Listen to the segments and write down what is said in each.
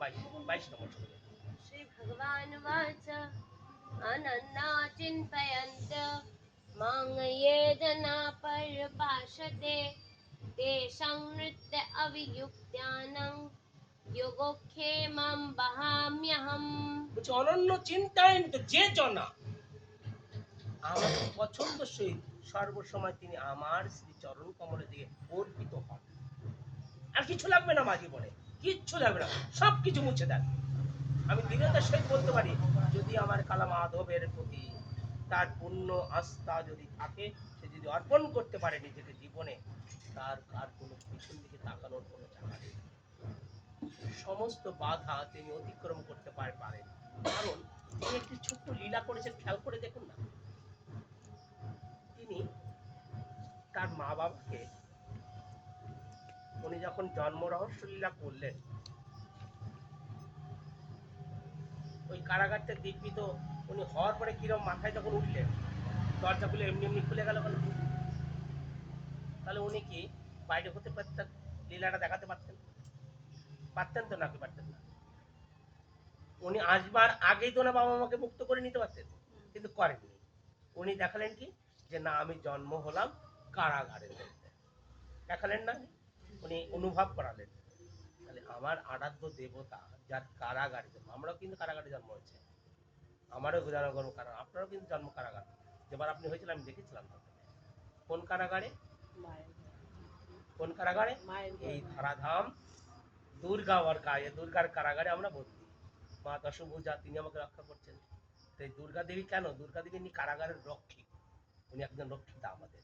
বাইশ বাইশ নম্বর শ্লোকে श्रीभगवानुवाच अनन्ना चिन्तयन्त मां ये जना पर्यपाशते तेषां नृत्य अवियुक्त्यानं योगोक्षेमं वहाम्यहम् বলছে অনন্য চিন্তায় তো যে জনা আমার পছন্দ সহিত সর্বসময় তিনি আমার শ্রী চরণ কমলের দিকে অর্পিত হন আর কিছু লাগবে না মা জীবনে কিচ্ছু লাগবে না সব কিছু মুছে দেন। আমি দৃঢ়তার সহিত বলতে পারি, যদি আমার কালা মাধবের প্রতি তার পূর্ণ আস্থা যদি থাকে, সে যদি অর্পণ করতে পারে নিজেকে জীবনে, তার আর কোনো পিছন দিকে তাকানোর কোনো জায়গা নেই। সমস্ত বাধা তিনি অতিক্রম করতে পারে পারেন। কারণ তিনি একটি ছোট্ট লীলা করেছেন, খেয়াল করে দেখুন না। তিনি তার মা বাবাকে উনি যখন জন্ম রহস্য লীলা করলেন, ওই কারাগারটা দিব্যি তো, উনি হওয়ার পরে কিরম মাথায় যখন উঠলেন। দরজা খুলে এমনি এমনি খুলে গেল কেন? তাহলে উনি কি বাইরে হতে পারতেন, লীলাটা দেখাতে পারতেন? পারতেন তো নাকি পারতেন না? উনি আসবার আগেই তো না বাবা মাকে মুক্ত করে নিতে পারতেন, কিন্তু করেননি। উনি দেখালেন কি? যে না, আমি জন্ম হলাম কারাগারের মধ্যে দেখালেন না? উনি অনুভব করালেন। তাহলে আমার আরাধ্য দেবতা যার কারাগারে জন্ম, আমরাও কিন্তু কারাগারে জন্ম হয়েছে। আমারও জন্ম কারাগার, আপনারও কিন্তু জন্ম কারাগার। যেবার আপনি হয়েছিলেন, আমি দেখেছিলাম কোন কারাগারে? কোন কারাগারে? এই ধারাধাম দুর্গা ওর গায়ে, দুর্গার কারাগারে আমরা বন্দি। মা দশভূজা, তিনি আমাকে রক্ষা করছেন। তো এই দুর্গা দেবী কেন? দুর্গা দেবী ইনি কারাগারের রক্ষী। উনি একজন রক্ষিতা আমাদের।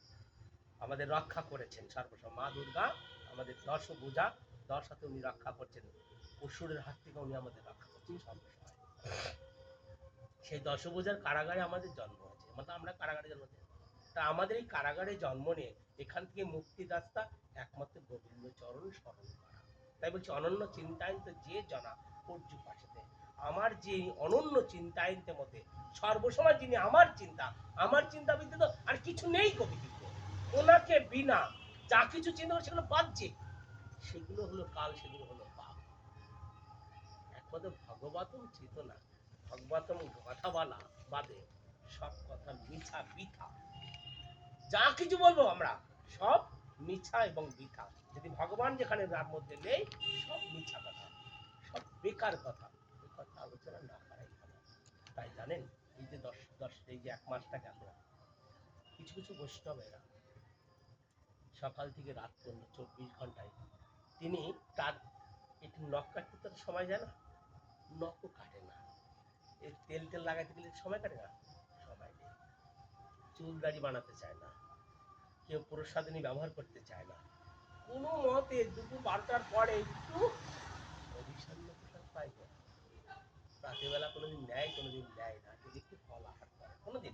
আমাদের রক্ষা করেছেন সর্বসময় মা দুর্গা আমাদের দশভূজা দশ হাতে উনি রক্ষা করছেন। অসুরের হাত থেকে উনি আমাদের রক্ষা করছেন সর্বসময় সেই দশভূজার কারাগারে আমাদের জন্ম হয়েছে। মানে আমরা কারাগারে জন্ম তা আমাদের এই কারাগারে জন্ম নিয়ে এখান থেকে মুক্তির রাস্তা একমাত্র গোবিন্দ চরণ স্মরণ করা। তাই বলছি, অনন্য চিন্তায়ন তো যে জনা পর্যু পাশেতে। আমার যে অনন্য চিন্তায়ন্তের মধ্যে সর্বসময় যিনি আমার চিন্তা আমার চিন্তা বিদ্যুৎ আর কিছু নেই কবি কিন্তু ওনাকে বিনা যা কিছু চিন্তা করে সেগুলো বাহ্যিক সেগুলো হলো কাল, সেগুলো হলো পাপ একমাত্র ভগবতম চেতনা, ভগবতম কথা বলা বাদে সব কথা মিছা বৃথা। যা কিছু বলব আমরা, সব মিছা এবং বৃথা। যদি ভগবান যেখানে তার মধ্যে নেই, সব মিছা কথা, সব বেকার কথা। এই কথা আলোচনা না করাই ভালো। তাই জানেন, এই যে দশ দশ, এই যে এক মাসটা গেল, কিছু কিছু বৈষ্ণবেরা সকাল থেকে রাত পর্যন্ত, চব্বিশ ঘন্টায়। তিনি তার একটু নখ কাটতে তো সময় যায় না, নখও কাটে না। এই তেল তেল লাগাইতে গেলে সময় কাটে না? সময় নেই। চুল দাড়ি বানাতে চায় না। কেউ প্রসাদনী ব্যবহার করতে চায় না। কোনো মতে দুপুর বারোটার পরে একটু প্রসাদ পাই না। রাতেবেলা কোনোদিন নেয় কোনোদিন নেয় না। যদি একটু ফল আহার করে, কোনোদিন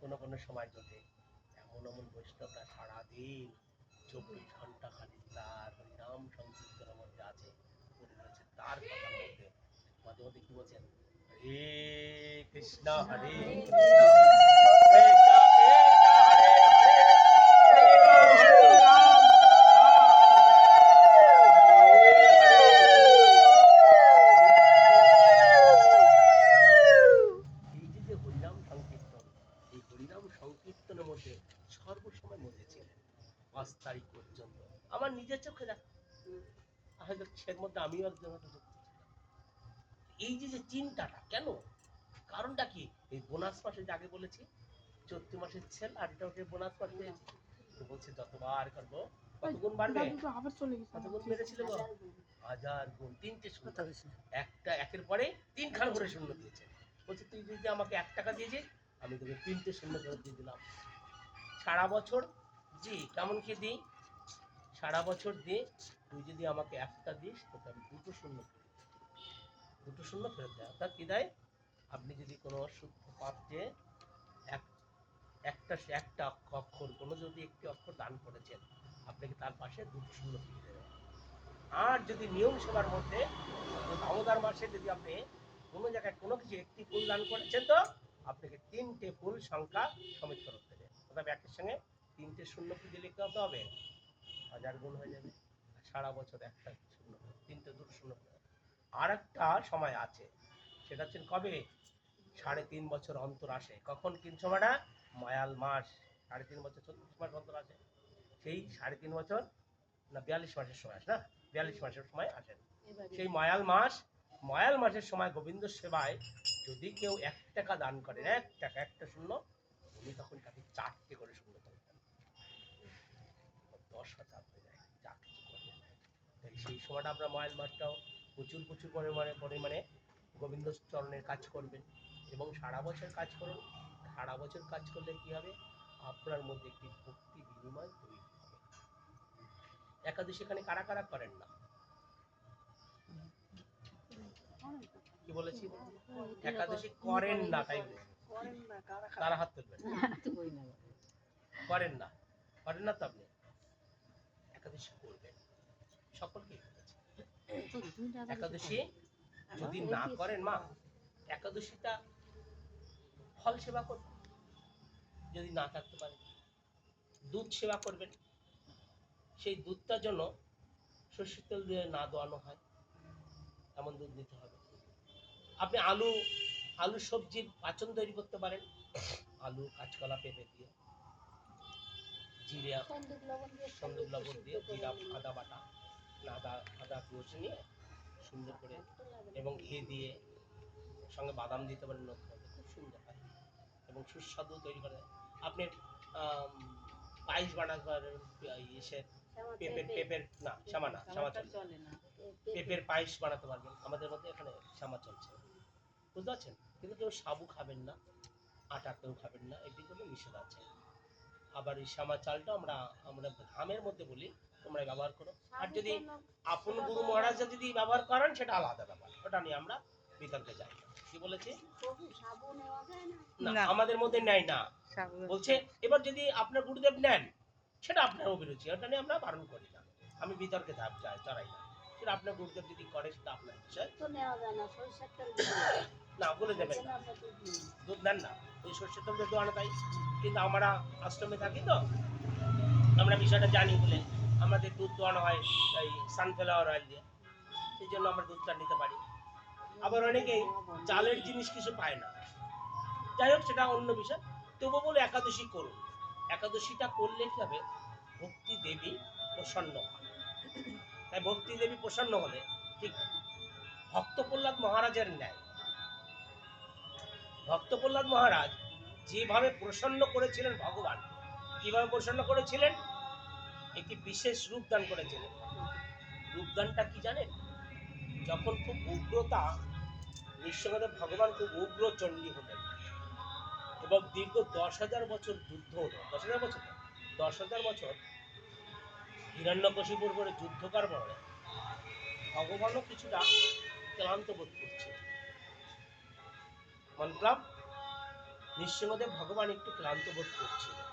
কোনো কোনো সময় যদি এমন বৈষ্ণবরা সারাদিন চব্বিশ ঘণ্টা খালি তার নাম সংকীর্তনের মধ্যে আছে তার কথার মধ্যে। মাঝে মধ্যে কি বলছেন? হরে কৃষ্ণ। হরে কৃষ্ণ হরে হরে হরে রাম হরে রাম এই যে যে হরিনাম সংকীর্তন এই হরিনাম সংকীর্তনের মধ্যে সর্বসময় মধ্যেছিলেন আমার নিজের চোখে দেখা। হয়তো সের মধ্যে আমিও একজন হয়তো যুক্ত ছিলাম। এই যে যে চিন্তাটা কেন? কারণটা কি? এই বোনাস মাসে যে আগে বলেছি চৈত্র মাসের ছেল আর এটা হচ্ছে বোনাস মাস পেয়েছি তো বলছে যতবার করব কত গুণ বাড়বে? আবার চলে গেছে। কত বেড়েছিল হাজার গুণ তিনটে শূন্য। একটা একের পরে তিন খান করে শূন্য দিয়েছে। বলছে তুই যদি আমাকে এক টাকা দিয়েছিস আমি তোকে তিনটে শূন্য করে দিয়ে দিলাম। সারা বছর জি কেমন কি দিই? সারা বছর দিয়ে তুই যদি আমাকে একটা দিস, তোকে আমি দুটো শূন্য। দুটো শূন্য ফেরত দেয়। অর্থাৎ কি দেয়? আপনি যদি কোনো শুদ্ধ পাত্রে এক, একটা একটা অক্ষর, কোনো যদি একটি অক্ষর দান করেছেন, আপনাকে তার পাশে দুটো শূন্য ফিরে দেবে। আর যদি নিয়ম সেবার মধ্যে দামোদর মাসে যদি আপনি কোনো জায়গায় কোনো কিছু একটি ফুল দান করেছেন, তো আপনাকে তিনটে ফুল সংখ্যা সমিত ফেরত দেবে। অর্থাৎ একের সঙ্গে তিনটে শূন্য পুজো লিখতে হবে? হাজার গুণ হয়ে যাবে। সারা বছর একটা শূন্য তিনটে দুটো শূন্য। আর একটা সময় আছে সেটা হচ্ছে কবে? সাড়ে তিন বছর অন্তর আসে। কখন কিন সময়টা? মায়াল মাস। সাড়ে তিন বছর চল্লিশ মাস অন্তর আসে। সেই সাড়ে তিন বছর না বিয়াল্লিশ মাসের সময় আসে না? বিয়াল্লিশ মাসের সময় আসেন সেই ময়াল মাস ময়াল মাসের সময় গোবিন্দ সেবায় যদি কেউ এক টাকা দান করেন এক টাকা একটা শূন্য উনি তখন তাকে চারটে করে শূন্য করবেন দশ হাজার হয়ে যায় যা কিছু করবেন তাই সেই সময়টা আমরা ময়াল মাসটাও প্রচুর প্রচুর পরিমাণে পরিমাণে গোবিন্দ চরণের কাজ করবেন। এবং সারা বছর কাজ করুন। সারা বছর কাজ করলে কি হবে? আপনার মধ্যে একটি ভক্তি বিনিময় তৈরি হবে। একাদশী এখানে কারা কারা করেন না? কি বলেছি? একাদশী করেন না, তাই। তারা হাত তুলবেন? করেন না। করেন না তো আপনি? একাদশী করবেন। একাদশী যদি না করেন মা একাদশীটা ফল সেবা করবেন। যদি না থাকতে পারে দুধ সেবা করবেন। সেই দুধটার জন্য সর্ষের তেল দিয়ে না দোয়ানো হয় এমন দুধ দিতে হবে। আপনি আলু আলু সবজির পাচন তৈরি করতে পারেন। আলু কাঁচকলা পেঁপে দিয়ে। জিরা সন্দুক লবণ দিয়ে জিরা আদা বাটা। আদা আদা কুচি নিয়ে সুন্দর করে এবং ঘি দিয়ে সঙ্গে বাদাম দিতে পারেন নতুন নতুন, খুব সুন্দর হয়। এবং সুস্বাদু তৈরি করে। আপনি পায়েস বানাতে পারেন ইসের পেঁপের পেঁপের না শ্যামা না শ্যামা চলে। না। পেঁপের পায়েস বানাতে পারবেন। আমাদের মধ্যে এখানে শ্যামা চলছে। বুঝতে পারছেন? কিন্তু কেউ সাবু খাবেন না আটা কেউ খাবেন না এদিকগুলো নিষেধ আছে আবার এই শ্যামা চালটা আমরা আমরা ধামের মধ্যে বলি তোমরা ব্যবহার করো। আর যদি আপন গুরু মহারাজরা যদি ব্যবহার করেন সেটা আলাদা ব্যাপার। ওটা নিয়ে আমরা বিতর্কে যাই। কি বলেছে? না না। আমাদের মধ্যে নেয় না। বলছে এবার যদি আপনার গুরুদেব নেন সেটা আপনার অভিরুচি ওটা নিয়ে আমরা বারণ করি না। আমি বিতর্কে ধাপ যাই চড়াই না। সেটা আপনার গুরুদেব যদি করে সেটা আপনার বিষয়। না বলে দেবেন দুধ দেন না। ওই সর্ষের তেল দিয়ে দোয়ানো তাই। কিন্তু আমরা আশ্রমে থাকি তো। আমরা বিষয়টা জানি বলে আমাদের দুধ দোয়ানো হয় এই সানফ্লাওয়ার অয়েল দিয়ে। সেই জন্য আমরা দুধটা নিতে পারি। আবার অনেকেই চালের জিনিস কিছু পায় না। যাই হোক সেটা অন্য বিষয়। তবু বলে একাদশী করুন। একাদশীটা করলে কি হবে? ভক্তি দেবী প্রসন্ন হয় তাই ভক্তি দেবী প্রসন্ন হলে, ঠিক ভক্ত প্রহ্লাদ মহারাজের ন্যায়। ভক্ত প্রহ্লাদ মহারাজ যেভাবে প্রসন্ন করেছিলেন ভগবান, কীভাবে প্রসন্ন করেছিলেন? একটি বিশেষ রূপ দান করেছিলেন। রূপদানটা কি জানেন? যখন খুব উগ্রতা নিঃসঙ্গদেব ভগবান খুব উগ্র চণ্ডী হলেন। এবং দীর্ঘ দশ হাজার বছর যুদ্ধ হলো। দশ হাজার বছর দশ হাজার বছর হিরণ্যকশিপুর করে যুদ্ধ করার পরে ভগবানও কিছুটা ক্লান্ত বোধ করছে। মন্ত্রাম নিঃসঙ্গদেব ভগবান একটু ক্লান্ত বোধ করছিলেন